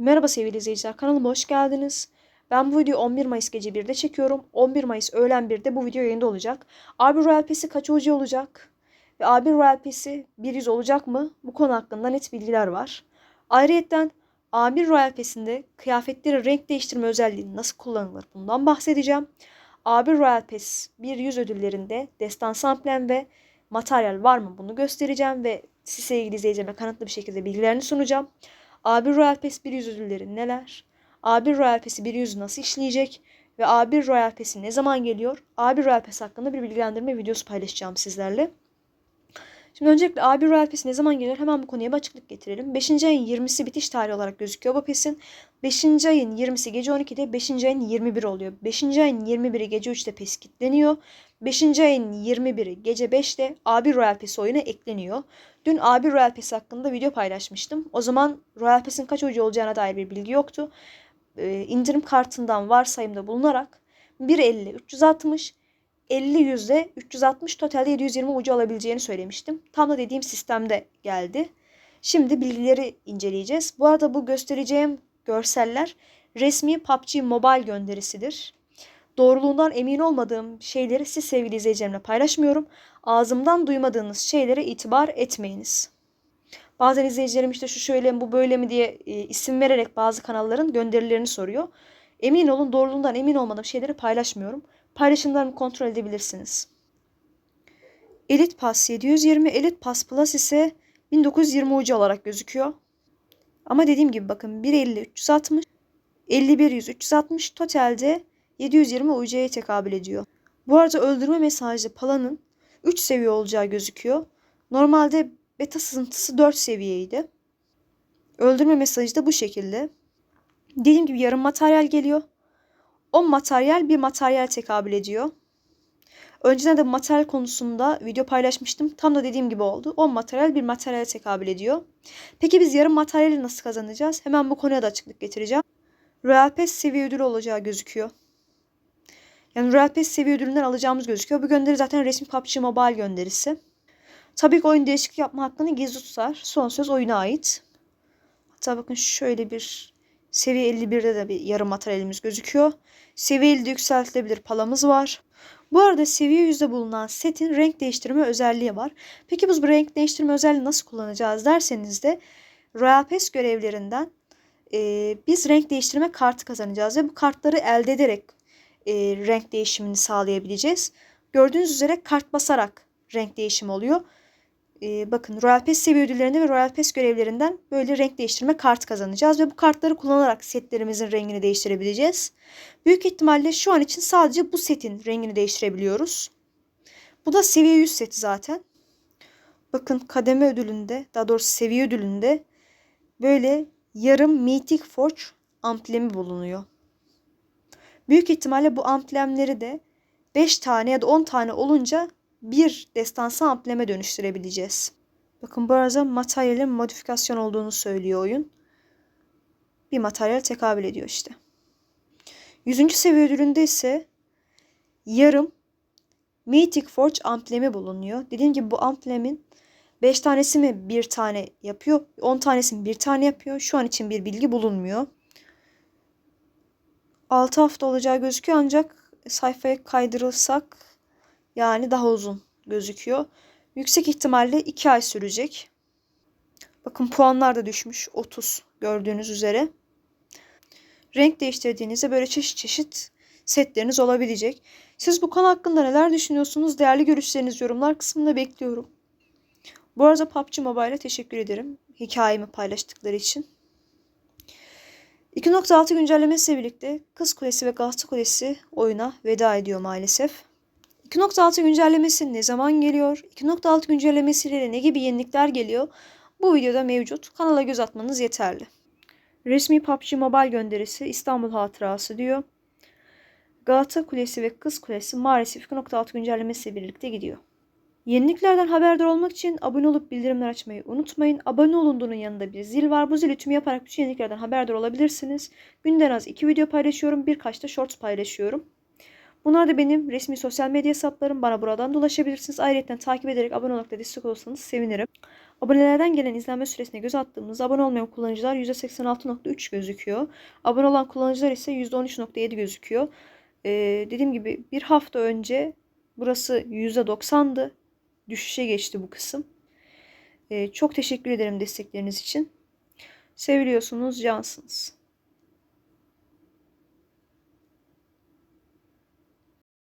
Merhaba sevgili izleyiciler, kanalıma hoş geldiniz. Ben bu videoyu 11 Mayıs gece 1'de çekiyorum. 11 Mayıs öğlen 1'de bu video yayında olacak. Abi Royal Pass'i kaç UC olacak? Ve abi Royal Pass'i 100 olacak mı? Bu konu hakkında net bilgiler var. Ayrıyeten A1 Royal Pass'inde kıyafetleri renk değiştirme özelliği nasıl kullanılır bundan bahsedeceğim. A1 Royal Pass 100 ödüllerinde destansı amblem ve materyal var mı bunu göstereceğim ve siz sevgili izleyicilerime kanıtlı bir şekilde bilgilerini sunacağım. A1 Royal Pass 100 ödülleri neler? A1 Royal Pass'i 100 nasıl işleyecek? Ve A1 Royal Pass'i ne zaman geliyor? A1 Royal Pass hakkında bir bilgilendirme videosu paylaşacağım sizlerle. Şimdi öncelikle A1 Royal Pass ne zaman gelir? Hemen bu konuya bir açıklık getirelim. 5. ayın 20'si bitiş tarihi olarak gözüküyor bu PES'in. 5. ayın 20'si gece 12'de, 5. ayın 21 oluyor. 5. ayın 21'i gece 3'te PES kilitleniyor. 5. ayın 21'i gece 5'te A1 Royal Pass oyuna ekleniyor. Dün A1 Royal Pass hakkında video paylaşmıştım. O zaman Royal Pass'in kaç ucu olacağına dair bir bilgi yoktu. Ee, indirim kartından varsayımda bulunarak 1.50 360 50 yüzde 360 totalde 720 ucu alabileceğini söylemiştim. Tam da dediğim sistemde geldi. Şimdi bilgileri inceleyeceğiz. Bu arada bu göstereceğim görseller resmi PUBG Mobile gönderisidir. Doğruluğundan emin olmadığım şeyleri siz sevgili izleyicilerimle paylaşmıyorum. Ağzımdan duymadığınız şeylere itibar etmeyiniz. Bazen izleyicilerim işte şu şöyle bu böyle mi diye e, isim vererek bazı kanalların gönderilerini soruyor. Emin olun doğruluğundan emin olmadığım şeyleri paylaşmıyorum. Paylaşımlarımı kontrol edebilirsiniz. Elite Pass 720, Elite Pass Plus ise 1920 ucu olarak gözüküyor. Ama dediğim gibi bakın 150 360 51 100 360 totalde 720 UC'ye tekabül ediyor. Bu arada öldürme mesajlı Pala'nın 3 seviye olacağı gözüküyor. Normalde beta sızıntısı 4 seviyeydi. Öldürme mesajı da bu şekilde. Dediğim gibi yarım materyal geliyor. O materyal bir materyal tekabül ediyor. Önceden de materyal konusunda video paylaşmıştım. Tam da dediğim gibi oldu. O materyal bir materyale tekabül ediyor. Peki biz yarım materyali nasıl kazanacağız? Hemen bu konuya da açıklık getireceğim. Royal Pass seviye ödülü olacağı gözüküyor. Yani Royal Pass seviye ödülünden alacağımız gözüküyor. Bu gönderi zaten resmi PUBG Mobile gönderisi. Tabii ki oyun değişiklik yapma hakkını gizli tutar. Son söz oyuna ait. Hatta bakın şöyle bir seviye 51'de de bir yarım materyalimiz gözüküyor. Seviye 50'de yükseltilebilir palamız var. Bu arada seviye 100'de bulunan setin renk değiştirme özelliği var. Peki biz bu renk değiştirme özelliğini nasıl kullanacağız derseniz de Royal Pass görevlerinden e, biz renk değiştirme kartı kazanacağız ve bu kartları elde ederek e, renk değişimini sağlayabileceğiz. Gördüğünüz üzere kart basarak renk değişimi oluyor. E, bakın Royal Pass seviye ödüllerinde ve Royal Pass görevlerinden böyle renk değiştirme kart kazanacağız ve bu kartları kullanarak setlerimizin rengini değiştirebileceğiz. Büyük ihtimalle şu an için sadece bu setin rengini değiştirebiliyoruz. Bu da seviye 100 seti zaten. Bakın kademe ödülünde, daha doğrusu seviye ödülünde böyle yarım Mythic Forge amblemi bulunuyor. Büyük ihtimalle bu amblemleri de 5 tane ya da 10 tane olunca bir destansı ambleme dönüştürebileceğiz. Bakın bu arada materyalin modifikasyon olduğunu söylüyor oyun. Bir materyal tekabül ediyor işte. 100. seviye ödülünde ise yarım Mythic Forge amblemi bulunuyor. Dediğim gibi bu amblemin 5 tanesi mi bir tane yapıyor, 10 tanesi mi bir tane yapıyor. Şu an için bir bilgi bulunmuyor. 6 hafta olacağı gözüküyor ancak sayfaya kaydırırsak yani daha uzun gözüküyor. Yüksek ihtimalle 2 ay sürecek. Bakın puanlar da düşmüş. 30 gördüğünüz üzere. Renk değiştirdiğinizde böyle çeşit çeşit setleriniz olabilecek. Siz bu konu hakkında neler düşünüyorsunuz? Değerli görüşlerinizi yorumlar kısmında bekliyorum. Bu arada PUBG Mobile'e teşekkür ederim. Hikayemi paylaştıkları için. 2.6 güncellemesiyle birlikte Kız Kulesi ve Galata Kulesi oyuna veda ediyor maalesef. 2.6 güncellemesi ne zaman geliyor? 2.6 güncellemesiyle ne gibi yenilikler geliyor? Bu videoda mevcut. Kanala göz atmanız yeterli. Resmi PUBG Mobile gönderisi İstanbul Hatırası diyor. Galata Kulesi ve Kız Kulesi maalesef 2.6 güncellemesiyle birlikte gidiyor. Yeniliklerden haberdar olmak için abone olup bildirimler açmayı unutmayın. Abone olunduğunun yanında bir zil var. Bu zili tüm yaparak bütün yeniliklerden haberdar olabilirsiniz. Günden az iki video paylaşıyorum. Birkaç da shorts paylaşıyorum. Bunlar da benim resmi sosyal medya hesaplarım. Bana buradan dolaşabilirsiniz. Ayrıca takip ederek abone olarak da destek olursanız sevinirim. Abonelerden gelen izlenme süresine göz attığımızda abone olmayan kullanıcılar %86.3 gözüküyor. Abone olan kullanıcılar ise %13.7 gözüküyor. Ee, dediğim gibi bir hafta önce burası %90'dı. Düşüşe geçti bu kısım. Ee, çok teşekkür ederim destekleriniz için. Seviliyorsunuz, cansınız.